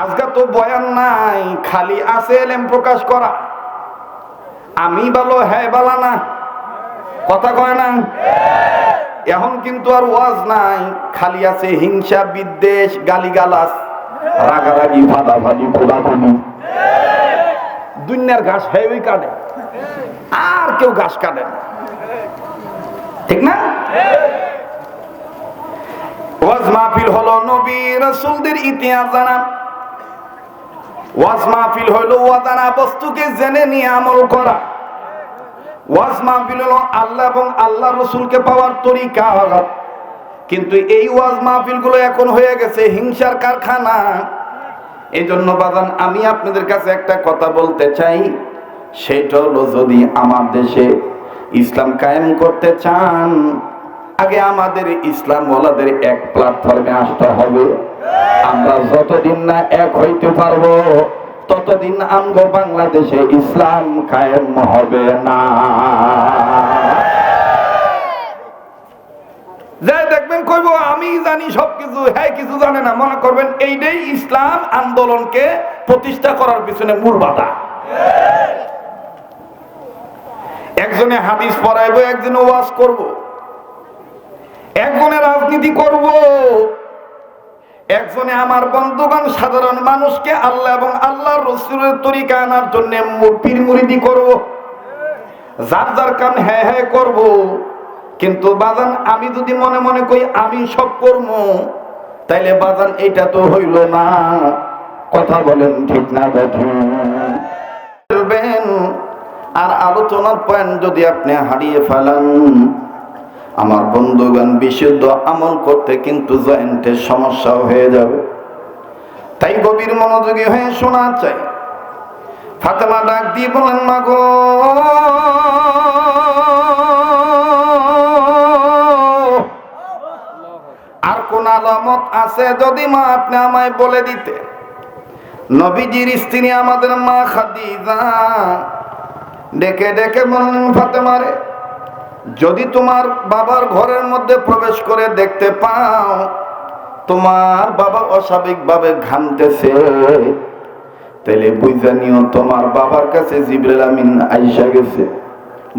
আজকে তো বয়ান নাই, খালি আছে এলেম প্রকাশ করা। আমি ভালো হ্যাঁ বালা না। কথা কয় না? এখন কিন্তু আর ওয়াজ নাই, খালি আছে হিংসা, বিদ্বেষ গালিগালাস রাগারাগি ফাদাফাদি খোদাখুদি দুনিয়ার ঘাস হয়ে কাটে। আর কেউ ঘাস কাটে না। ঠিক না? ওয়াজ মাহফিল হলো নবী রাসূলদের ইতিহাস জানা। ওয়াজ মাহফিল হলো ওয়াদানা বস্তুকে জেনে নিয়ে আমল করা। ওয়াজ মাহফিল হলো আল্লাহ এবং আল্লাহ রসুলকে পাওয়ার তরিকা। কিন্তু এই ওয়াজ মাহফিলগুলো এখন হয়ে গেছে হিংসার কারখানা। এই জন্য বাদান আমি আপনাদের কাছে একটা কথা বলতে চাই। সেটা হলো যদি আমার দেশে ইসলাম কায়েম করতে চান আগে আমাদের ইসলাম ওলাদের এক প্ল্যাটফর্মে আসতে হবে। আমরা যতদিন না এক হইতে পারব, ততদিন আমগো বাংলাদেশে ইসলাম কায়েম হবে না। যাই দেখবেন কইব, আমি জানি সবকিছু হ্যাঁ কিছু জানে না, মনে করবেন এইটাই ইসলাম আন্দোলনকে প্রতিষ্ঠা করার পিছনে মূল বাধা। একজনে হাদিস পড়াইবো, একজনে ওয়াজ করব। একজনে রাজনীতি করব। একজনে আমার বন্ধুগণ সাধারণ মানুষকে আল্লাহ এবং আল্লাহ রসুলের তরিকা আনার জন্য পীর মুরিদি করব। যার যার কান হ্যাঁ হ্যাঁ করব। কিন্তু বাজান, আমি যদি মনে মনে কই আমি সব করব, তাইলে বাজান এটা তো হইল না। কথা বলেন ঠিক না আর আলোচনার পয়েন্ট যদি আপনি হারিয়ে ফেলান আমার বন্ধুগণ বিশুদ্ধ আমল করতে কিন্তু জয়েন্টের সমস্যা হয়ে যাবে। তাই গভীর মনোযোগী হয়ে শোনা চাই। ফাতেমা ডাক দিয়ে বলেন মা গো আর কোন আলামত আছে যদি মা আপনি আমায় বলে দিতে? নবীজির স্ত্রী আমাদের মা খাদিজা। ডেকে ডেকে বললেন ফাতেমারে যদি তোমার বাবার ঘরের মধ্যে প্রবেশ করে দেখতে পাও, তোমার বাবা অস্বাভাবিকভাবে ঘামতেছে। তাহলে বুঝা নিও তোমার বাবার কাছে জিবরাল আমিন আইসা গেছে।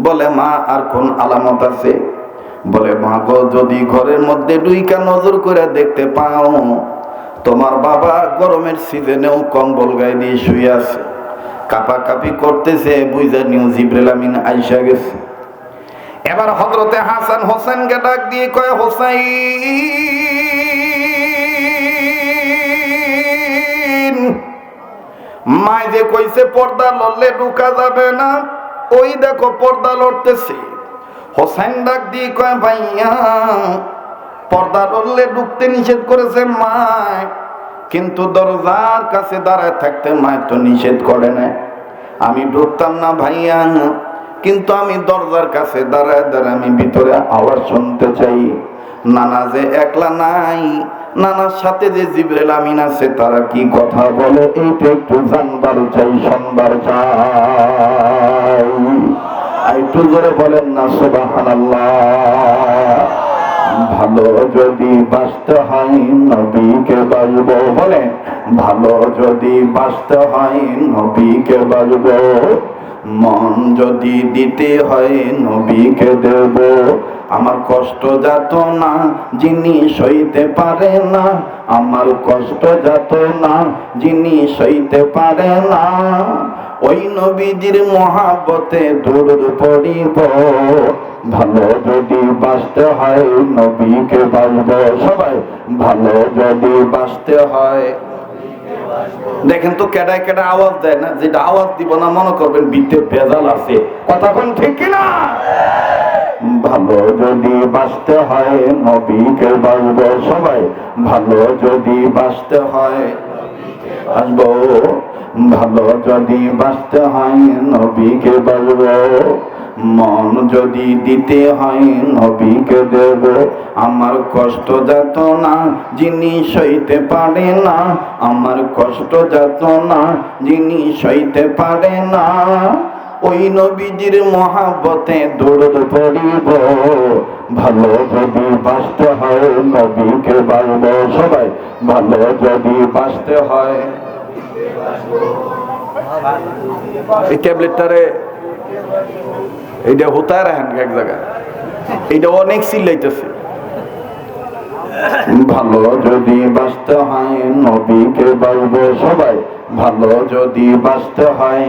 বলে, মা, আর কোন আলামত আছে? বলে, মা গো, যদি ঘরের মধ্যে দুইকা নজর করে দেখতে পাও, তোমার বাবা গরমের সিজনেও কম্বল গায়ে দিয়ে শুয়ে আছে। কাপাকাপি করতেছে, বুঝা নিও জিবরাল আমিন আইসা গেছে। এবার হজরতে হাসান হোসেনকে ডাক দিয়ে কয়, হোসাইন, মায় যে কইছে পর্দা লড়লে ঢুকা যাবে না, ওই দেখো পর্দা লড়তেছে। হোসেন ডাক দিয়ে কয়, ভাইয়া, পর্দা লড়লে ঢুকতে নিষেধ করেছে মায়, কিন্তু দরজার কাছে দাঁড়ায় থাকতে মায় তো নিষেধ করে না আমি ঢুকতাম না ভাইয়া। কিন্তু আমি দরজার কাছে দাঁড়ায় দাঁড়ায় আমি ভিতরে আওয়াজ শুনতে চাই। নানা যে একলা নাই, নানার সাথে যে জিবরেল আমিন আছে, তারা কি কথা বলে? এইটা একটু জানবার চাই, শুনবার চাই। একটু জোরে বলেন না, সুবহানাল্লাহ। ভালো যদি বাঁচতে হয়, নবীকে বাজব বলে ভালো যদি বাঁচতে হয়, নবীকে বাজব মন যদি দিতে হয় নবীকে দেব। আমার কষ্ট যাত না, যিনি সইতে পারে না। আমার কষ্ট যাত না, যিনি সইতে পারে না। ওই নবীজির মহাবতে দূর পড়িব। ভালো যদি বাঁচতে হয় নবীকে বাঁচব। সবাই, ভালো যদি বাঁচতে হয় দেখেন তো কেডায় কেডা আওয়াজ দেয় না, যেটা আওয়াজ দিব না, মনে করবেন বিদ্যে ভেজাল আছে। কথা কোন ঠিক কিনা? ভালো যদি বাঁচতে হয়, নবীকে বাঁচব সবাই। ভালো যদি বাঁচতে হয়, আসব। ভালো যদি বাঁচতে হয়, নবীকে বাঁচব। মন যদি দিতে হয় নবীকে দেব। আমার কষ্ট যাত না, যিনি সইতে পারে না। আমার কষ্ট যাত না, যিনি সইতে পারে না। ওই নবীজির মহাবতে দৌড় পড়িব। ভালো যদি বাঁচতে হয় নবীকে বাড়ব সবাই, ভালো যদি বাঁচতে হয়। এই ট্যাবলেটটারে এইটা হোতায় রাখেন এক জায়গায়। এইটা অনেক চিল্লাইতেছে। ভালো যদি বাঁচতে হয় নবীকে বাড়ব সবাই। ভালো যদি বাঁচতে হয়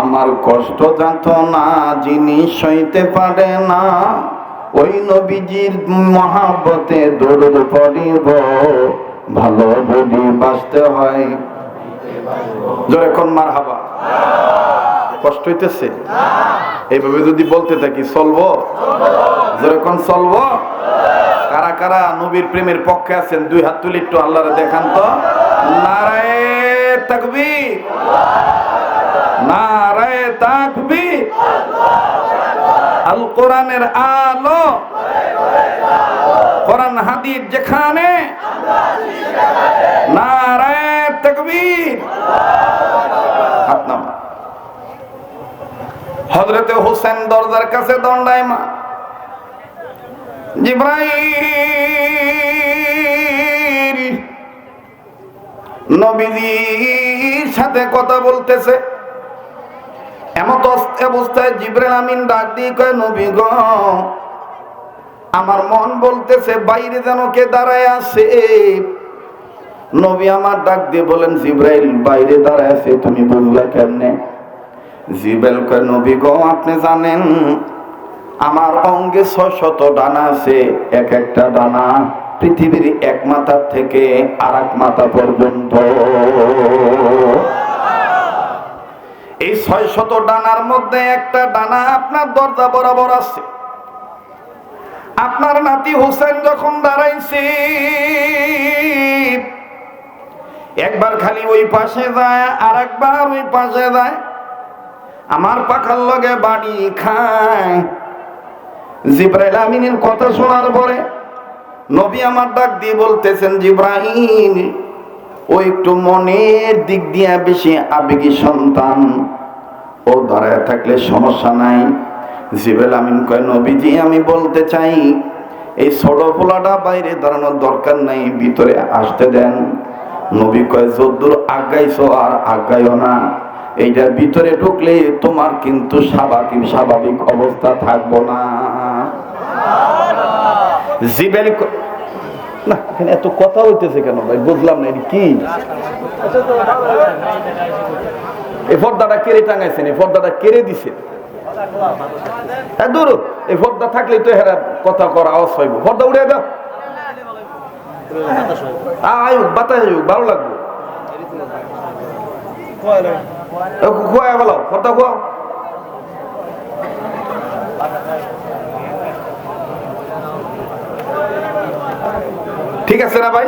আমার কষ্ট যাত না যিনি সইতে পারে না ওই নবীজির মহাবতে দৌড় পড়িব। ভালো যদি বাঁচতে হয় যখন মার হাবা কষ্ট হইতেছে? এইভাবে যদি বলতে থাকি, চলবো? জোরে কোন চলবো? কারা কারা নবীর প্রেমের পক্ষে আছেন, দুই হাত তুলি একটু আল্লাহরে দেখান তো। নারায়ে নারায়ে হাদিস যেখানে। নারায়ে তাকবীর। হজরতে হোসেন দরজার কাছে দণ্ডায় মা। জিব্রাইল নবীজির সাথে কথা বলতেছে। এমত অবস্থায় জিব্রাইল আমিন ডাক দিয়ে কয়, নবী গ, আমার মন বলতেছে বাইরে যেন কে দাঁড়ায় আছে। নবী আমার ডাক দিয়ে বলেন, জিব্রাইল, বাইরে দাঁড়ায় আছে তুমি বুঝলা কেমনে? জিবেল কয় নবী আপনি জানেন আমার অঙ্গে ছশত ডানা আছে, এক একটা ডানা পৃথিবীর এক মাথার থেকে আর এক মাথা পর্যন্ত। এই ছয় শত ডানার মধ্যে একটা ডানা আপনার দরজা বরাবর আছে। আপনার নাতি হোসেন যখন দাঁড়াইছে, একবার খালি ওই পাশে যায় আর একবার ওই পাশে যায় আমার পাখার লগে বাড়ি খায়। জিব্রাইল আমিনের কথা শোনার পরে নবী আমার ডাক দিয়ে বলতেছেন জিব্রাহিম ও একটু মনের দিক দিয়ে বেশি আবেগী সন্তান। ও দাঁড়ায় থাকলে সমস্যা নাই। জিব্রাইল আমিন কয়, নবীজি, আমি বলতে চাই, এই ছোট পোলাটা বাইরে দাঁড়ানোর দরকার নাই, ভিতরে আসতে দেন। নবী কয়, যদ্দূর আগাইছো আর আগাইও না। এইটার ভিতরে ঢুকলে তোমার কিন্তু স্বাভাবিক স্বাভাবিক অবস্থা থাকব না। জিবেল ক- না এত কথা হইতেছে কেন ভাই? বুঝলাম না কি? এই পর্দাটা কেড়ে টাঙাইছেন, এই পর্দাটা কেড়ে দিছে হ্যাঁ দূর, এই পর্দা থাকলে তো হেরা কথা করা আওয়াজ পাইব পর্দা উড়ে দাও। আয়ুক বাতাস ভালো লাগবে। খোয়া বলো পর্দা খোয়াও ঠিক আছে না ভাই?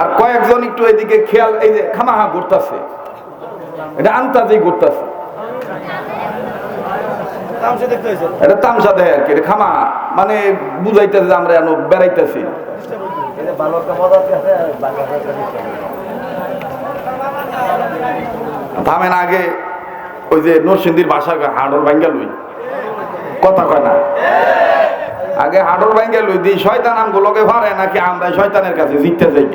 আর কয়েকজন একটু এদিকে খেয়াল এই যে খামাহা ঘুরতেছে। এটা আন্তাজেই ঘুরতেছে। এটা তামসা দেয় আর কি এটা খামা মানে বুঝাইতেছে আমরা বেড়াইতেছি। থামেন আগে, ওই যে নরসিংদীর বাসা হাড়র ভাঙ্গা লই। কথা কয় না। আগে হাড়র ভাঙ্গা লই দিই শয়তান আমগুলোকে ভারে নাকি আমরা শয়তানের কাছে জিততে যাই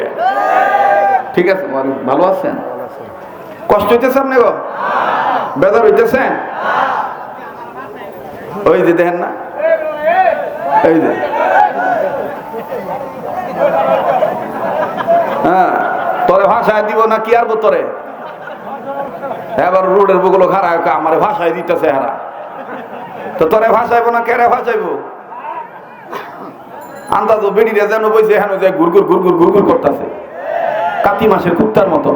ঠিক আছে ভালো আছেন? কষ্ট হইতেছে আপনি গো? বেজার হইতেছেন? ওই যে দেখেন না? যে। হ্যাঁ তোরে ভাষায় দিব না কি আর তোরে? এবার রোডের বুগুলো খারাপ আমার ভাষায় দিতেছে হারা তো তোরে ভাষাইবো না কেরে ভাষাইবো? আন্দাজ বেড়িরে যেন বইছে, হেন যে গুরগুর গুরগুর গুরগুর করতেছে। কাতি মাসের কুত্তার মতো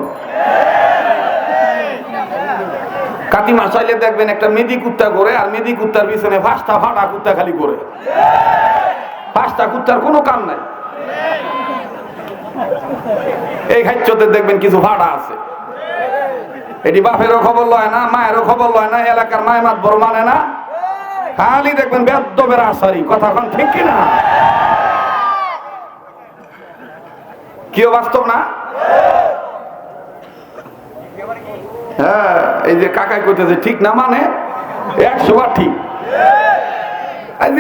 কাতি মাস আইলে দেখবেন একটা মেদি কুত্তা করে আর মেদি কুত্তার পিছনে পাঁচটা ফাটা কুত্তা খালি করে পাঁচটা কুত্তার কোনো কাম নাই। এই খাদ্যতে দেখবেন কিছু ভাড়া আছে। এটি বাপেরও খবর লয় না, মায়েরও খবর লয় না এলাকার মায় মাত বড় মানে না। খালি দেখবেন বেদ্যবের আসারি, কথা এখন ঠিক কিনা? কেউ বাস্তব না? হ্যাঁ এই যে কাকাই করতেছে ঠিক না মানে? একশো বার ঠিক।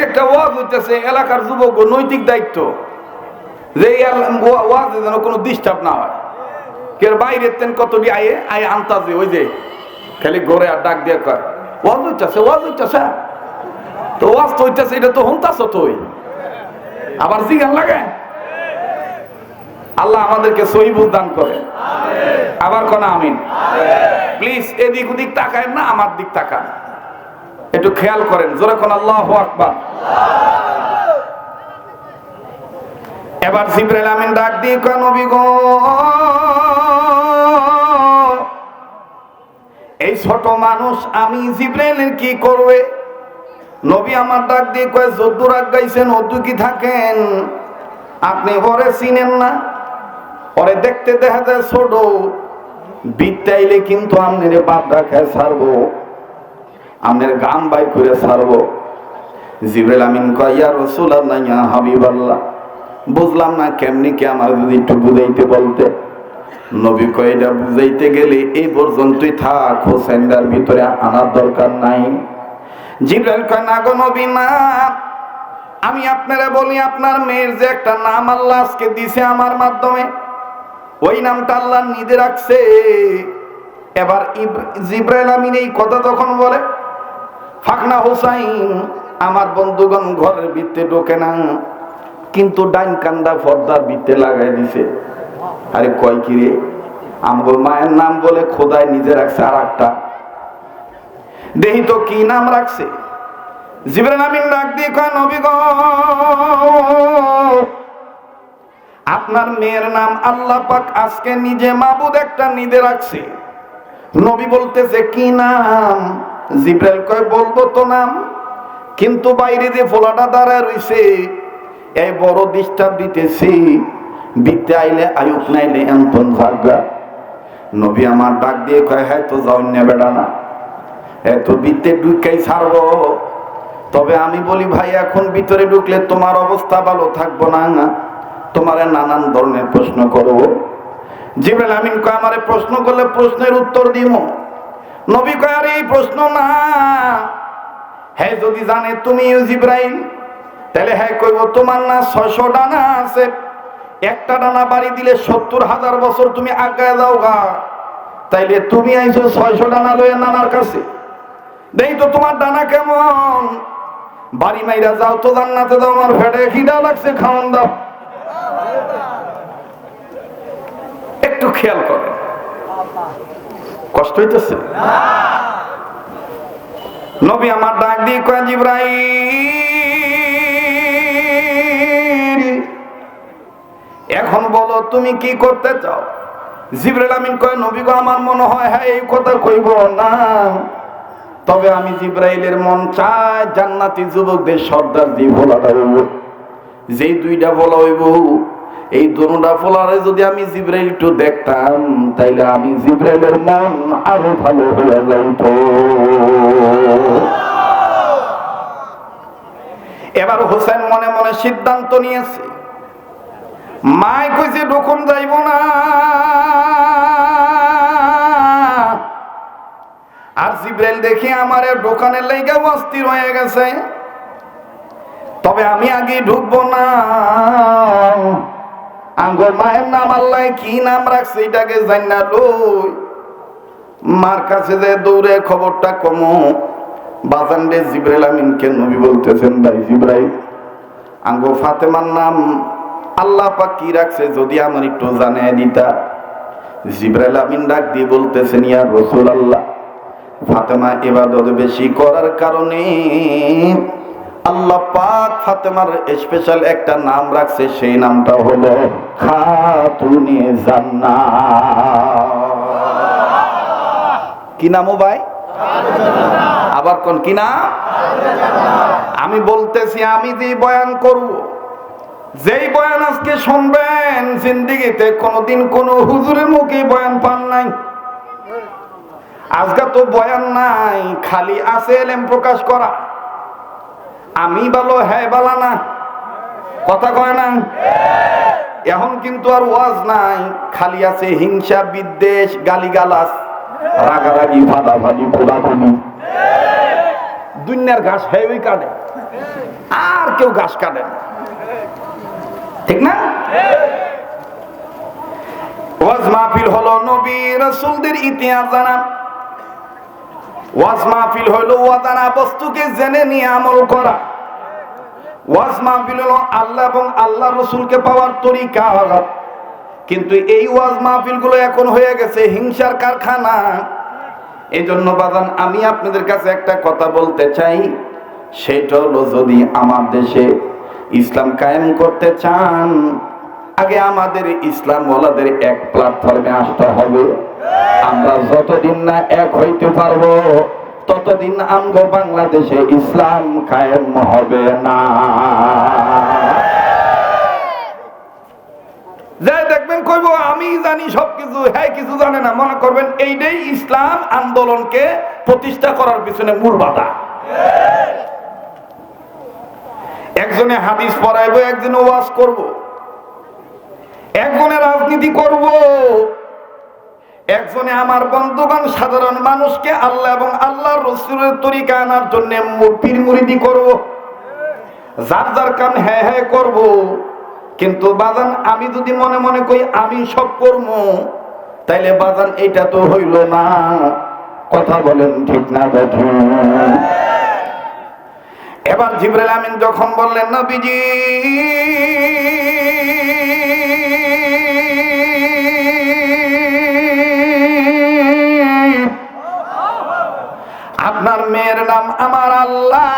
একটা ওয়াজ হইতেছে, এলাকার যুবক নৈতিক দায়িত্ব। যে যেন কোনো ডিস্টার্ব না হয়। বাইরে তেন আয়ে আনতাছে ওই যে খালি আর ডাক কয় তো তো এটা তো তুই আবার লাগে। আল্লাহ আমাদেরকে সহিবুল দান করে আবার কোন আমিন। প্লিজ, এদিক ওদিক তাকায় না, আমার দিক তাকান। একটু খেয়াল করেন, জোরে কোন আল্লাহ আকবার। এবার জিব্রাইল আমিন ডাক দিয়ে কয়, নবী গো, এই ছোট মানুষ আমি জিব্রাইলের কি করবে? নবী আমার ডাক দিয়ে কয় যদ্দুর আগাইছেন অদ্দু কি থাকেন? আপনি ওরে চিনেন না? ওরে দেখতে দেখা যায় ছোট, বিদ্যাইলে কিন্তু আপনার বাপ রাখায় ছাড়বো আপনার গান বাই করে ছাড়বো। জিব্রাইল আমিন কয়, ইয়া রসুল আল্লাহ ইয়া হাবিবাল্লাহ। বুঝলাম না কেমনি কি আমার যদি একটু বুঝাইতে বলতে। নবী কয়টা বুঝাইতে গেলে এই পর্যন্তই থাক, হোসেনদার ভিতরে আনার দরকার নাই। জিব্রাইল কয়, না গো নবী, না। আমি আপনারা বলি, আপনার মেয়ের যে একটা নাম আল্লাহ আজকে দিছে আমার মাধ্যমে, ওই নামটা আল্লাহ নিজে রাখছে। এবার জিব্রাইল আমিন এই কথা তখন বলে, ফাকনা হোসাইন, আমার বন্ধুগণ ঘরের ভিতরে ঢোকে না। কিন্তু ডাইন কান্দা পর্দার ভিতরে লাগাই দিছে। আরে কয় কি রে? আমগো মায়ের নাম বলে খোদায় নিজে রাখছে আর একটা দেহি তো কি নাম রাখছে? জিবরান আমিন ডাক দিয়ে কয়, নবী গো, আপনার মেয়ের নাম আল্লাহ পাক আজকে নিজে মাবুদ একটা নিজে রাখছে। নবী বলতেছে, কি নাম? জিব্রাইল কয়, বলব তো নাম। কিন্তু বাইরে যে ফোলাটা দাঁড়ায় রইছে এই বড় ডিস্টার্ব দিতেছি বিতে আইলে আয়ুক নাইলে এন্তন ভাগা। নবী আমার ডাক দিয়ে কয় হ্যাঁ তো যাও না বেড়া না এত বিতে ঢুকাই ছাড়বো। তবে আমি বলি, ভাই, এখন ভিতরে ঢুকলে তোমার অবস্থা ভালো থাকব না তোমার নানান ধরনের প্রশ্ন করব। জিব্রাইল আমিন কয়, আমারে প্রশ্ন করলে প্রশ্নের উত্তর দিব। নবী কয়, আরে, এই প্রশ্ন না। হ্যাঁ যদি জানে তুমি জিব্রাইল তাহলে হ্যাঁ কইব তোমার না ছয়শো ডানা আছে। একটা ডানা বাড়ি দিলে সত্তর হাজার বছর তুমি আগায় যাও গা। তাইলে তুমি আইছো ছয়শো ডানা লয়ে নানার কাছে। দেই তো তোমার ডানা কেমন? বাড়ি মাইরা যাও তো জান্নাতে দাও আমার ফেটে খিদা লাগছে খাওয়ান দাও। একটু খেয়াল করেন। কষ্ট হইতেছে? নবী আমার ডাক দিয়ে কয় জিব্রাইল। এখন বলো, তুমি কি করতে চাও? জিব্রাইল আমিন কয় নবী গো আমার মনে হয় হ্যাঁ এই কথা কইব না। তবে আমি জিব্রাইলের মন চায় জান্নাতি যুবকদের সর্দার যে ভোলাটা হইব। যেই দুইটা বলা হইব, এই দুটা ফলারে যদি আমি জিব্রাইল একটু দেখতাম, তাইলে আমি জিব্রাইলের মন আরও ভালো হয়ে যাইত। এবার হোসেন মনে মনে সিদ্ধান্ত নিয়েছে। মায় কইছে ঢুকুন যাইব না। আর জিব্রাইল দেখি আমার দোকানের লাইগা অস্থির হয়ে গেছে। তবে আমি আগে ঢুকবো না। আঙ্গর মায়ের নাম আল্লাহ কি নাম রাখছে এটাকে জান্না লই। মার কাছে যে দৌড়ে খবরটা কমো বাজানডে জিব্রাইল আমিনকে নবী বলতেছেন, ভাই জিব্রাইল আঙ্গ ফাতেমার নাম আল্লাহ পাক কি রাখছে? যদি আমার একটু জানিয়ে দিতা। জিব্রাইল আমিন ডাক দিয়ে বলতেছেন, ইয়া রসুল আল্লাহ ফাতেমা ইবাদত বেশি করার কারণে আল্লাহ পাক ফাতেমার স্পেশাল একটা নাম রাখছে, সেই নামটা হলো খাতুনে জান্নাত। কি নামও ভাই? আবার কোন কি নাম? আমি বলতেছি, আমি যে বয়ান করব যেই বয়ান আজকে শুনবেন, জিন্দিগিতে কোনোদিন কোন হুজুরের মুখে বয়ান পান নাই। আজকে তো বয়ান নাই, খালি আছে এলেম প্রকাশ করা। আমি ভালো হ্যাঁ বালা না। কথা কয় না? এখন কিন্তু আর ওয়াজ নাই, খালি আছে হিংসা, বিদ্বেষ গালিগালাস রাগারাগি ফাদাফাদি খোদাখুদি দুনিয়ার ঘাস হেউই কাটে আর কেউ ঘাস কাটে না। ঠিক না? ওয়াজ মাহফিল হলো নবী রাসূলদের ইতিহাস জানা। ওয়াজ মাহফিল হলো ওয়াদানা বস্তুকে জেনে নিয়ে আমল করা। ওয়াজ মাহফিল হলো আল্লাহ এবং আল্লাহ রসুলকে পাওয়ার তরিকা কিন্তু এই ওয়াজ মাহফিলগুলো এখন হয়ে গেছে হিংসার কারখানা। এই জন্য বাদান আমি আপনাদের কাছে একটা কথা বলতে চাই। সেটা হলো যদি আমার দেশে ইসলাম কায়েম করতে চান, আগে আমাদের ইসলাম ওলাদের এক প্ল্যাটফর্মে আসতে হবে। আমরা যতদিন না এক হইতে পারব, ততদিন আমগো বাংলাদেশে ইসলাম কায়েম হবে না। দেখবেন কইব, আমি জানি সবকিছু হ্যাঁ কিছু জানে না, মনে করবেন এইটাই ইসলাম আন্দোলনকে প্রতিষ্ঠা করার পিছনে মূল বাধা। একজনে হাদিস পড়াইবো, একজনে ওয়াজ করব। একজনে রাজনীতি করব। একজনে আমার বন্ধুগণ, সাধারণ মানুষকে আল্লাহ এবং আল্লাহ রসুলের তরিকা আনার জন্য পীর মুরিদি করব। যার যার কাম হ্যাঁ হ্যাঁ করব। কিন্তু বাজান, আমি যদি মনে মনে কই আমি সব করব, তাইলে বাজান এটা তো হইল না। কথা বলেন ঠিক না বেঠিক এবার জিবরাইল আমিন যখন বললেন, নবীজি, আপনার মেয়ের নাম আমার আল্লাহ।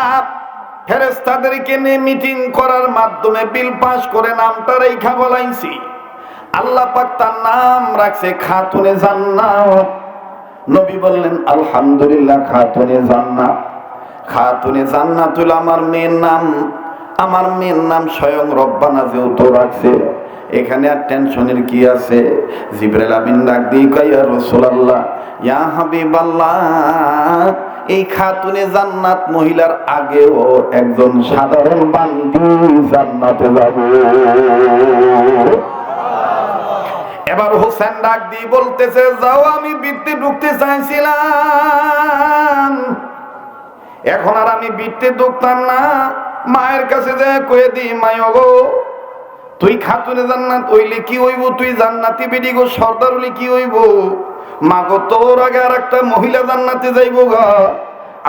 ফেরেস্তাদেরকে নিয়ে মিটিং করার মাধ্যমে বিল পাস করে নামটা রেখা বলাইছি। আল্লাহ পাক তার নাম রাখছে খাতুনে জান্নাত। নবী বললেন, আলহামদুলিল্লাহ, খাতুনে জান্নাত। খাতুনে জান্নাতুল আমার মেয়ের নাম। আমার মেয়ের নাম স্বয়ং রব্বানা যেহেতু রাখছে, এখানে আর টেনশনের কি আছে? জিব্রাইল আমিন ডাক দিয়ে কয় রাসূলুল্লাহ, ইয়া হাবিবাল্লাহ, এই খাতুনে জান্নাত মহিলার আগেও একজন সাধারণ বান্দি জান্নাতে যাবে। এবার হোসেন ডাক দিয়ে বলতেছে, যাও, আমি বৃত্তি ঢুকতে চাইছিলাম। এখন আর আমি বিটতে দোকতাম না। মায়ের কাছে যে কয়ে দি মায় গো, তুই খাতুনে জান্নাত হইলে কি হইব? তুই জান্নাতি বেডি গো, সর্দার হইলে কি হইব? মা গো, তোর আগে আর একটা মহিলা জান্নাতে যাইব গা।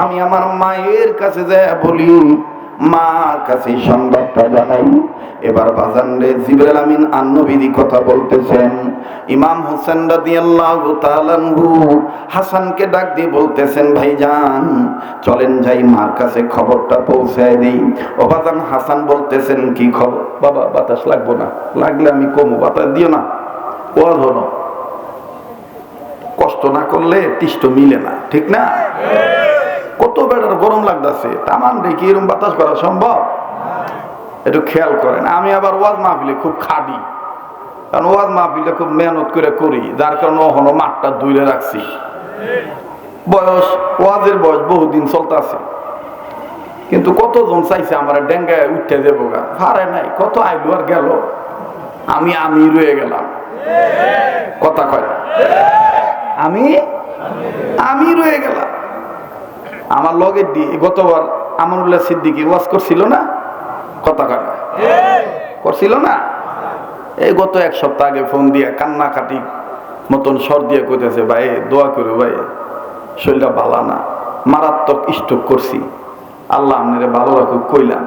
আমি আমার মায়ের কাছে যায় বলি মার কাছে সংবাদটা জানাই। এবার বাজান রে জিবরাল আমিন আন্নবিধি কথা বলতেছেন। ইমাম হোসেন রাদিয়াল্লাহু তাআলা আনহু হাসানকে ডাক দিয়ে বলতেছেন, ভাইজান, চলেন যাই, মার কাছে খবরটা পৌঁছায় দিই। ও বাজান হাসান বলতেছেন, কি খবর? বাবা, বাতাস লাগবো না। লাগলে আমি কমু, বাতাস দিও না। ও ধরো কষ্ট না করলে তিষ্ট মিলে না, ঠিক না? কত বেড়ার গরম লাগতেছে। তামান দেখি এরম বাতাস করা সম্ভব? একটু খেয়াল করেন, আমি আবার ওয়াজ মাহফিলে খুব খাটি। কারণ ওয়াজ মাহফিলে খুব মেহনত করে করি, যার কারণে ওখানে মাঠটা দূরে রাখছি। বয়স, ওয়াজের বয়স বহুদিন চলতেছে। কিন্তু কতজন চাইছে আমার ডেঙ্গায় উঠতে দেবো গা? ভারে নাই, কত আইলো আর গেল? আমি আমি রয়ে গেলাম। কথা কয় আমি? আমি রয়ে গেলাম। আমার লগের দিয়ে গতবার আমানুল্লাহ সিদ্দিকি ওয়াজ করছিল না? কথা কাটা করছিল না? এই গত এক সপ্তাহ আগে ফোন দিয়ে কান্না কাটি মতন স্বর দিয়ে কইতেছে, ভাই, দোয়া করো ভাই, শরীরটা ভালো না, মারাত্মক স্ট্রোক করছি। আল্লাহ আপনারে ভালো রাখুক, কইলাম।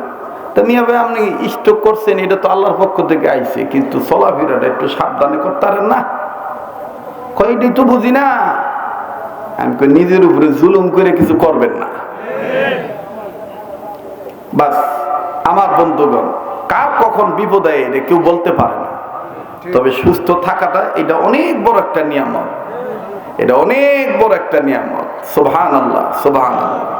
তা মিয়া ভাই, আপনি স্ট্রোক করছেন, এটা তো আল্লাহর পক্ষ থেকে আইছে, কিন্তু চলাফেরাটা একটু সাবধানে করতে না? কয়টাই তো বুঝি না। নিজের উপরে জুলুম করে কিছু করবেন না। বাস, আমার বন্ধুগণ, কার কখন বিপদ আয়, এটা কেউ বলতে পারে না। তবে সুস্থ থাকাটা, এটা অনেক বড় একটা নিয়ামত। এটা অনেক বড় একটা নিয়ামত। সোভান আল্লাহ সোভান আল্লাহ